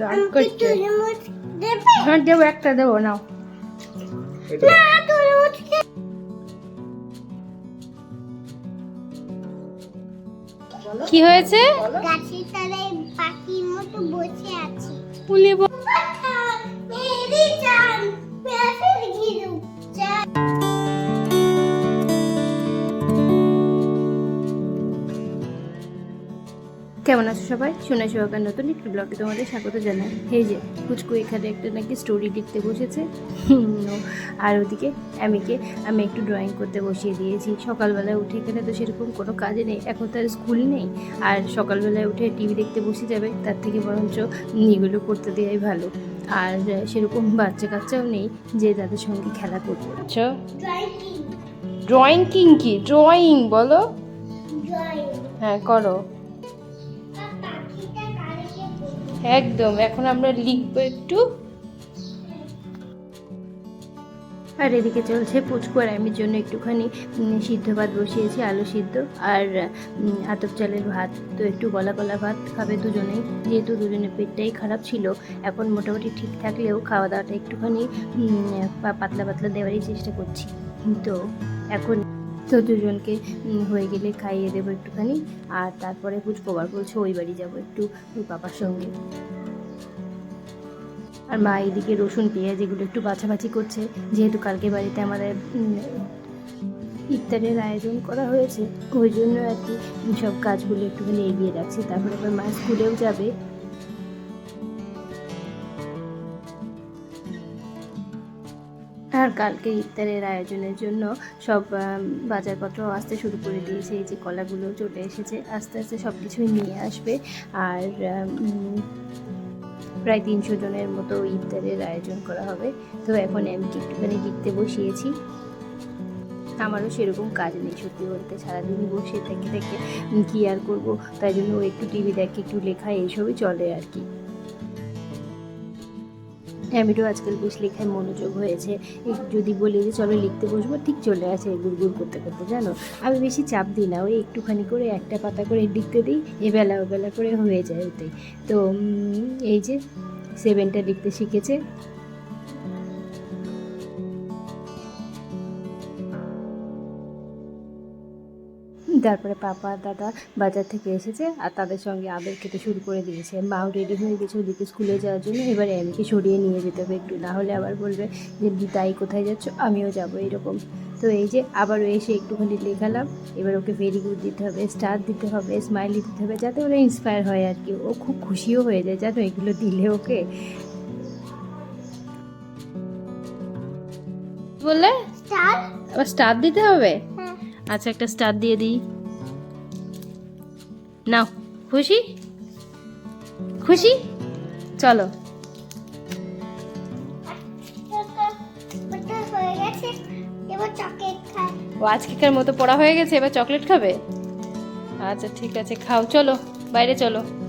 রাগ করছে। হ্যাঁ দেবো একটা দেবো নাও। না কি হয়েছে? গাছের তলায় পাখির মতো বসে আছি। কেমন আছো সবাই? সোনা সোহাগার নতুন একটি ব্লগে তোমাদের স্বাগত জানাই। এই যে কুচকু এখানে একটা নাকি স্টোরি লিখতে বসেছে। আর ওদিকে আমিকে আমি একটু ড্রয়িং করতে বসিয়ে দিয়েছি। সকালবেলায় উঠে এখানে তো সেরকম কোনো কাজে নেই। এখন তার স্কুল নেই। আর সকালবেলায় উঠে টিভি দেখতে বসে যাবে। তার থেকে বরঞ্চ এগুলো করতে দেওয়াই ভালো। আর সেরকম বাচ্চা কাচ্চাও নেই যে তাদের সঙ্গে খেলা করবে আচ্ছা। Drawing king? কি? ড্রয়িং বলো। হ্যাঁ করো। একদম, এখন আমরা লিখব একটু। আর এদিকে চলছে পুচকু আর আমির জন্য একটুখানি সিদ্ধ ভাত বসিয়েছি, আলু সিদ্ধ আর আতপ চালের ভাত। তো একটু গলা গলা ভাত খাবে দুজনেই, যেহেতু দুজনের পেটটাই খারাপ ছিল। এখন মোটামুটি ঠিক থাকলেও খাওয়া দাওয়াটা একটুখানি পাতলা পাতলা দেওয়ারই চেষ্টা করছি। তো এখন তো দুজনকে হয়ে গেলে খাইয়ে দেবো একটুখানি। আর তারপরে পুচকু আবার বলছে, ওই বাড়ি যাব একটু পাপার সঙ্গে। আর মা এদিকে রসুন, পেঁয়াজ এগুলো একটু বাছাবাছি করছে। যেহেতু কালকে বাড়িতে আমাদের ইফতারের আয়োজন করা হয়েছে, ওই জন্য আর কি সব কাজগুলো একটুখানি এগিয়ে রাখছি তারপরে আবার মা স্কুলেও যাবে। আর কালকে ইফতারের আয়োজনের জন্য সব বাজারপত্র আসতে শুরু করে দিয়েছে। এই যে কলাগুলো চলে এসেছে, আস্তে আস্তে সব কিছুই নিয়ে আসবে। আর প্রায় তিনশো জনের মতো ইফতারের আয়োজন করা হবে। তো এখন আমি একটুখানি লিখতে বসিয়েছি। আমারও সেরকম কাজ নেই, সত্যি বলতে। সারাদিন বসে থেকে থেকে কি আর করব? তাই জন্য একটু টিভি দেখে, একটু লেখা, এইসবই চলে আর কি। আমিরও আজকাল বেশ লেখায় মনোযোগ হয়েছে। যদি বলি যে চলো লিখতে বসবো, ঠিক চলে আসে গুড় গুড় করতে করতে, জানো? আমি বেশি চাপ দিই না, ওই একটুখানি করে একটা পাতা করে লিখতে দিই এবেলা ওবেলা করে হয়ে যায় ওতেই তো এই যে সেভেনটা লিখতে শিখেছে। তারপরে পাপা দাদা বাজার থেকে এসেছে আর তাদের সঙ্গে আদর খেতে শুরু করে দিয়েছে। মাও রেডি হয়ে গেছে ওদিকে স্কুলে যাওয়ার জন্য। এবারে আমিকে সরিয়ে নিয়ে যেতে হবে একটু। না হলে আবার বলবে যে দিদাই কোথায় যাচ্ছ? আমিও যাব এরকম। তো এই যে আবারও এসে একটুখানি লেখালাম। এবার ওকে ভেরি গুড দিতে হবে স্টার দিতে হবে স্মাইলি দিতে হবে যাতে ওরা ইন্সপায়ার হয় আর কি। ও খুব খুশিও হয়ে যায় জানো এগুলো দিলে ওকে। বললে? স্টার আবার স্টার দিতে হবে? আচ্ছা একটা স্টার দিয়ে দিই। নাও, খুশি? খুশি? চলো। ও ও আজকেকার মতো পড়া হয়ে গেছে, এবার চকলেট খাবে? আচ্ছা ঠিক আছে, খাও, চলো, বাইরে চলো।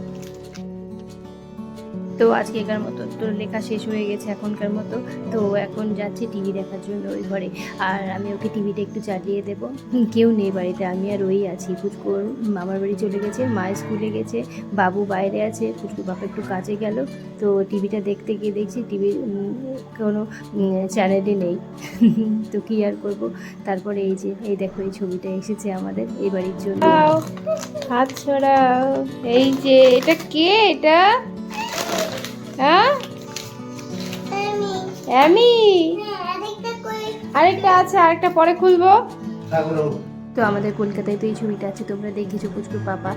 তো আজকে আজকেকার মতো তো লেখা শেষ হয়ে গেছে এখনকার মতো। তো এখন যাচ্ছি টিভি দেখার জন্য ওই ঘরে। আর আমি ওকে টিভিটা একটু চালিয়ে দেবো। কেউ নেই বাড়িতে, আমি আর ওই আছি। পুচকুর মামার বাড়ি চলে গেছে, মা স্কুলে গেছে, বাবু বাইরে আছে পুচকুর বাবা একটু কাজে গেল। তো টিভিটা দেখতে গিয়ে দেখছি টিভির কোনো চ্যানেলই নেই। তো কী আর করব? তারপরে এই যে, এই দেখো, এই ছবিটা এসেছে আমাদের, এই বাড়ির জন্য। হাত ছড়াও এই যে, এটা কে এটা? হ্যাঁ? আমি আমি হ্যাঁ আরেকটা আছে আরেকটা পরে খুলবো। তো আমাদের কলকাতায় তো এই ছবিটা আছে তোমরা দেখেছ পুচকুর পাপা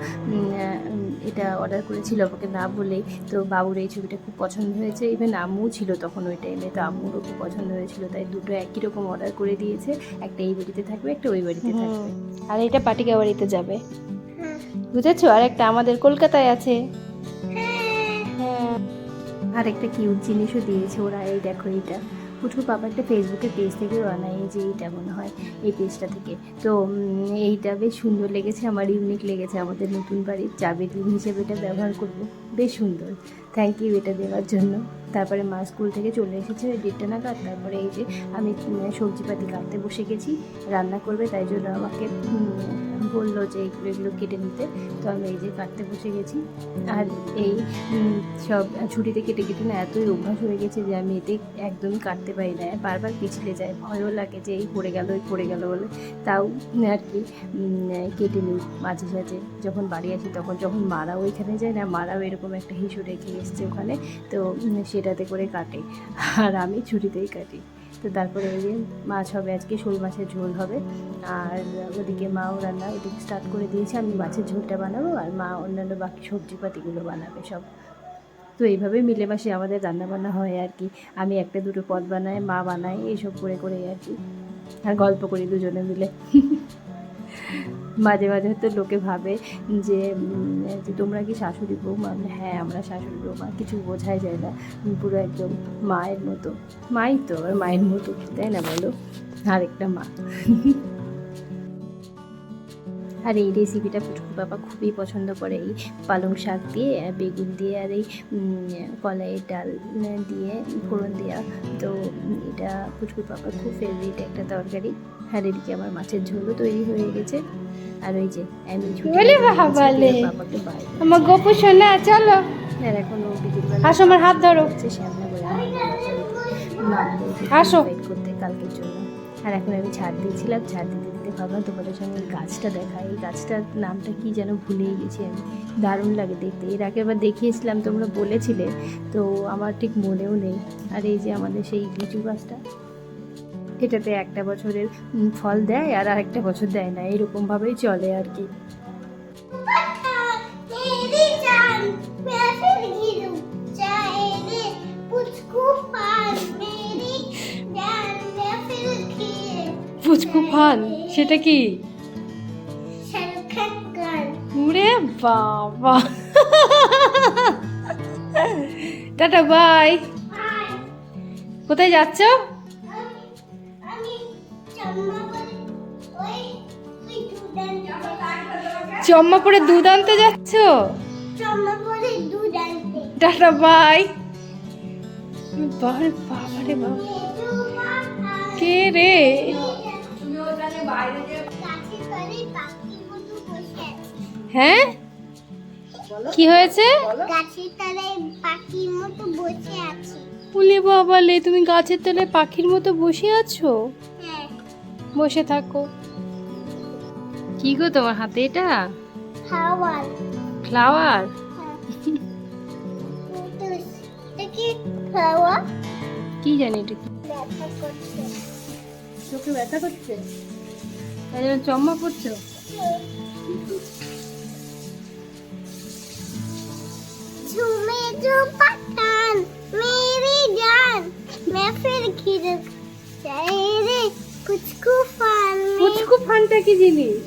এটা অর্ডার করেছিল আমাকে না বলেই। তো বাবুর এই ছবিটা খুব পছন্দ হয়েছে ইভেন আম্মু ছিল তখন ওই টাইমে তো আম্মুরও খুব পছন্দ হয়েছিল তাই দুটো একই রকম অর্ডার করে দিয়েছে একটা এই বাড়িতে থাকবে একটা ওই বাড়িতে থাকবে। আর এটা পাটিকা বাড়িতে যাবে। হ্যাঁ। বুঝেছ? আর একটা আমাদের কলকাতায় আছে। হ্যাঁ হ্যাঁ আর একটা কিউট জিনিসও দিয়েছে ওরা, এই দেখো এইটা। পুটুর বাবা একটা ফেসবুকের পেজ থেকেও বানায় যে এইটা মনে হয়, এই পেজটা থেকে। তো এইটা বেশ সুন্দর লেগেছে, আমার ইউনিক লেগেছে, আমাদের নতুন বাড়ির চাবির দিন হিসেবে এটা ব্যবহার করব। বেশ সুন্দর। থ্যাংক ইউ এটা দেওয়ার জন্য। তারপরে মা স্কুল থেকে চলে এসেছে দেড়টা নাগাদ। তারপরে এই যে আমি সবজিপাতি কাটতে বসে গেছি, রান্না করবে, তাই জন্য আমাকে বলল যে এগুলো এগুলো কেটে নিতে। তো আমি এই যে কাটতে বসে গেছি। আর এই সব ছুটিতে কেটে কেটে না এতই অভ্যাস হয়ে গেছে যে আমি এতে একদমই কাটতে পারি না। বারবার পিছলে যায়, ভয়ও লাগে যে এই পড়ে গেল, এই পড়ে গেল বলে। তাও আর কি কেটে নিই মাঝে সাঝে। যখন বাড়ি আসি তখন, যখন মারাও ওইখানে যায় না, মারাও এরকম একটা হিসু রেখে এসছে ওখানে, তো সেটাতে করে কাটে। আর আমি ছুটিতেই কাটি। তো তারপরে ওই যে মাছ হবে আজকে, শোল মাছের ঝোল হবে। আর ওদিকে মাও রান্না, ওদিকে স্টার্ট করে দিয়েছে, আমি মাছের ঝোলটা বানাবো আর মা অন্যান্য বাকি সবজিপাতিগুলো বানাবে সব। তো এইভাবে মিলেমাসে আমাদের রান্না বান্না হয় আর কি। আমি একটা দুটো পদ বানাই, মা বানাই এইসব করে করে আর কি। আর গল্প করি দুজনে মিলে। মাঝে মাঝে হয়তো লোকে ভাবে যে তোমরা কি শাশুড়ি বৌমা? হ্যাঁ আমরা শাশুড়ি বৌমা, কিছু বোঝাই যায় না। পুরো একদম মায়ের মতো। মাই তো আর মায়ের মতো তাই না বলো? আরেকটা মা। আর এই রেসিপিটা পুচকু বাবা খুবই পছন্দ করে। এই পালং শাক দিয়ে বেগুন দিয়ে, আর এই কলাইয়ের ডাল দিয়ে, ফোড়ন দেওয়া তো এটা পুচকু বাবার খুব ফেভারিট একটা তরকারি। আর এদিকে আমার মাছের ঝোলও তৈরি হয়ে গেছে। আর ওই যে আমি ছুটি বলে নিয়ে বাবা গেছি, লে। বাবাকে বাইরে আমার গপু সোনা চলো। আর এখন ও বিকেলবেলা আসো, আমার হাত ধরো। সামনে বলে আসো। করতে কালকের জন্য। আর এখন আমি ছাড় দিয়েছিলাম ছাড় দিতে দিতে ভাবলাম তোমাদের সঙ্গে গাছটা দেখা। এই গাছটার নামটা কি যেন ভুলেই গেছি আমি। দারুণ লাগে দেখতে। এর আগে একবার দেখিয়েছিলাম তোমরা বলেছিলে। তো আমার ঠিক মনেও নেই। আর এই যে আমাদের সেই লিচু গাছটা এটাতে একটা বছরের ফল দেয় আর আরেকটা বছর দেয় না এরকমভাবেই চলে আর কি। ফুচকু ফল সেটা কি? উরে বাবা। Tata bye. কোথায় যাচ্ছ? ওই ওই দুধ আনতে যাচ্ছ? টাটা বাই বাবারে বাবারে বাবা। কে রে? হ্যাঁ? কি হয়েছে? বলে বাবালে তুমি গাছের তলায় পাখির মতো বসে আছো? বসে থাকো কি গো তোমার হাতে এটা হাওয়ার ফ্লাওয়ার দেখি হাওয়া কি জানি এটা কি ব্যথা করছে চোখে ব্যথা করছে তাই জন্য চম্মা পড়ছো झूमे जो पठान मेरी जान मैं फिर खिड़ रे কুচকু ফান। কুচকু ফানটা কি জিনিস?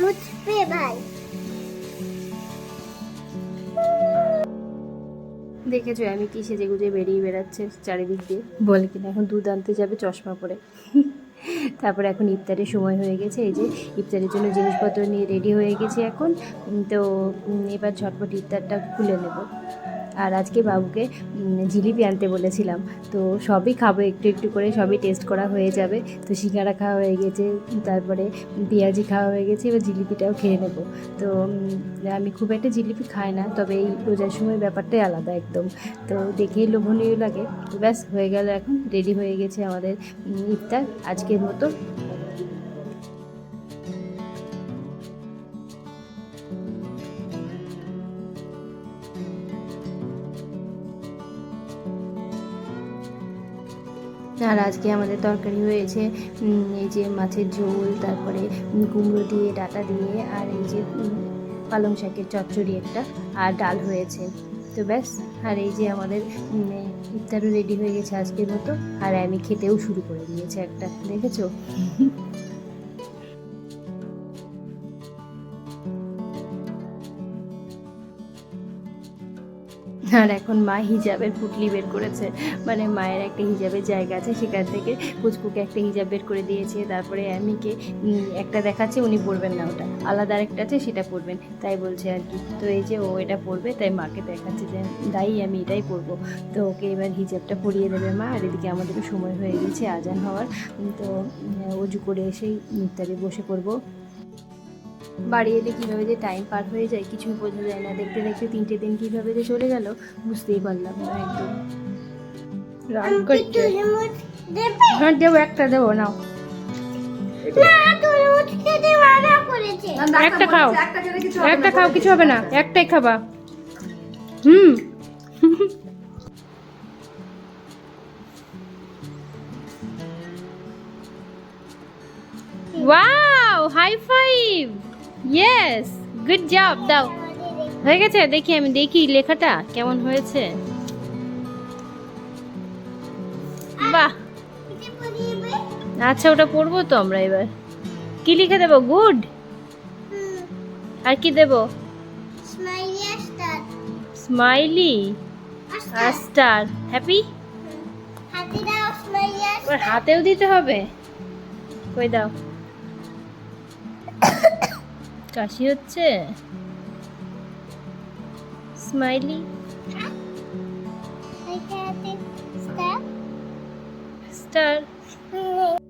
মুচপে ভাই। দেখেছ আমি কি সেজে গুজে বেরিয়ে বেড়াচ্ছে চারিদিক দিয়ে? বলে কিনা এখন দুধ আনতে যাবে চশমা পরে। তারপর এখন ইফতারের সময় হয়ে গেছে এই যে ইফতারের জন্য জিনিসপত্র নিয়ে রেডি হয়ে গেছে এখন। তো এবার ঝটপট ইফতারটা খুলে নেব। আর আজকে বাবুকে জিলিপি আনতে বলেছিলাম। তো সবই খাব, একটু একটু করে সবই টেস্ট করা হয়ে যাবে। তো সিঙ্গারা খাওয়া হয়ে গেছে, তারপরে পেঁয়াজি খাওয়া হয়ে গেছে, এবার জিলিপিটাও খেয়ে নেব। তো আমি খুব একটা জিলিপি খাই না, তবে এই রোজার সময় ব্যাপারটাই আলাদা একদম। তো দেখেই লোভনীয় লাগে। ব্যাস, হয়ে গেল এখন রেডি হয়ে গেছে আমাদের ইফতার আজকের মতো। আর আজকে আমাদের তরকারি হয়েছে এই যে মাছের ঝোল, তারপরে কুমড়ো দিয়ে ডাটা দিয়ে, আর এই যে পালং শাকের চচ্চড়ি একটা, আর ডাল হয়েছে। তো ব্যাস, আর এই যে আমাদের ইফতারও রেডি হয়ে গেছে আজকের মতো, আর আমি খেতেও শুরু করে দিয়েছে একটা, দেখেছ? আর এখন মা হিজাবের পুটলি বের করেছে। মানে মায়ের একটা হিজাবের জায়গা আছে সেখান থেকে পুচকুকে একটা হিজাব বের করে দিয়েছে। তারপরে আমিকে একটা দেখাচ্ছে উনি পরবেন না ওটা। আলাদা আরেকটা আছে সেটা পরবেন। তাই বলছে আর কি। তো এই যে ও এটা পরবে তাই মাকে দেখাচ্ছে যে দাই আমি এটাই পরবো। তো ওকে এবার হিজাবটা পরিয়ে দেবে মা। আর এদিকে আমাদেরও সময় হয়ে গেছে আজান হওয়ার। তো উম, অজু করে এসেই ইত্যাদি বসে পড়ব। বাড়ি এলে কীভাবে যে টাইম পার হয়ে যায় কিছুই বোঝা যায় না। দেখতে দেখতে তিনটে দিন কীভাবে যে চলে গেল বুঝতেই পারলাম না একদম। রাগ করছে। হ্যাঁ দেবো একটা দেবো নাও। এটা না তরমুজ খেতে করেছে। একটা খাও। একটা খাও কিছু হবে না। একটাই খাবা। হুম। Wow high five yes good job দাও। হয়ে গেছে? দেখি আমি দেখি লেখাটা কেমন হয়েছে। বাহ। আচ্ছা ওটা পড়ব তো আমরা এবার। কি লিখে দেবো? গুড আর কি দেবো? স্মাইলি আর স্টার হ্যাপি হাতেও দিতে হবে। কই দাও। কাশি হচ্ছে? স্মাইলি স্টার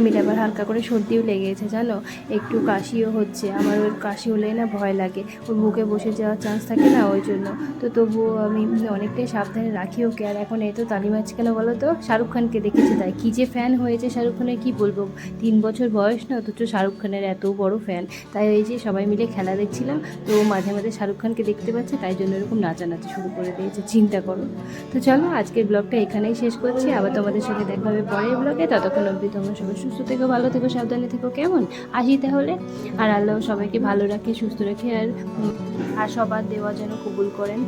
এমির আবার হালকা করে সর্দিও লেগেছে, জানো? একটু কাশিও হচ্ছে, আমার ওর কাশি হলে না ভয় লাগে। ওর বুকে বসে যাওয়ার চান্স থাকে না ওই জন্য। তো তবুও আমি অনেকটাই সাবধানে রাখি ওকে। আর এখন এই তো তালিম আছে কেন বলো তো? শাহরুখ খানকে দেখেছি তাই। কী যে ফ্যান হয়েছে শাহরুখ খানের, কী বলব? তিন বছর বয়স না, অথচ শাহরুখ খানের এত বড় ফ্যান তাই এই যে সবাই মিলে খেলা দেখছিলাম, তো মাঝে মাঝে শাহরুখ খানকে দেখতে পাচ্ছে, তাই জন্য এরকম নাচানাচি শুরু করে দিয়েছে। চিন্তা করো। তো চলো, আজকের ব্লগটা এখানেই শেষ করছি। আবার তোমাদের সঙ্গে দেখা হবে পরের ব্লগে ততক্ষণ অবধি তোমরা সবাই সুস্থ থেকো, ভালো থেকো, সাবধানে থেকো, কেমন? আসি তাহলে। আর আল্লাহ সবাইকে ভালো রাখে, সুস্থ রাখে, আর আর সবার দেওয়া যেন কবুল করেন।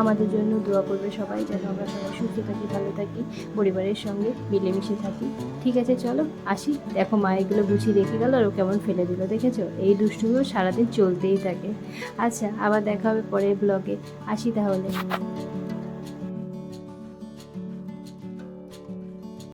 আমাদের জন্য দোয়া করবে সবাই, যেন আমরা সবাই সুস্থ থাকি, ভালো থাকি, পরিবারের সঙ্গে মিলেমিশে থাকি। ঠিক আছে, চলো, আসি। দেখো, মা এগুলো গুছিয়ে রেখে গেল, আর ও কেমন ফেলে দিল, দেখেছ? এই দুষ্টুগুলো সারাদিন চলতেই থাকে। আচ্ছা আবার দেখা হবে পরের ব্লগে আসি তাহলে।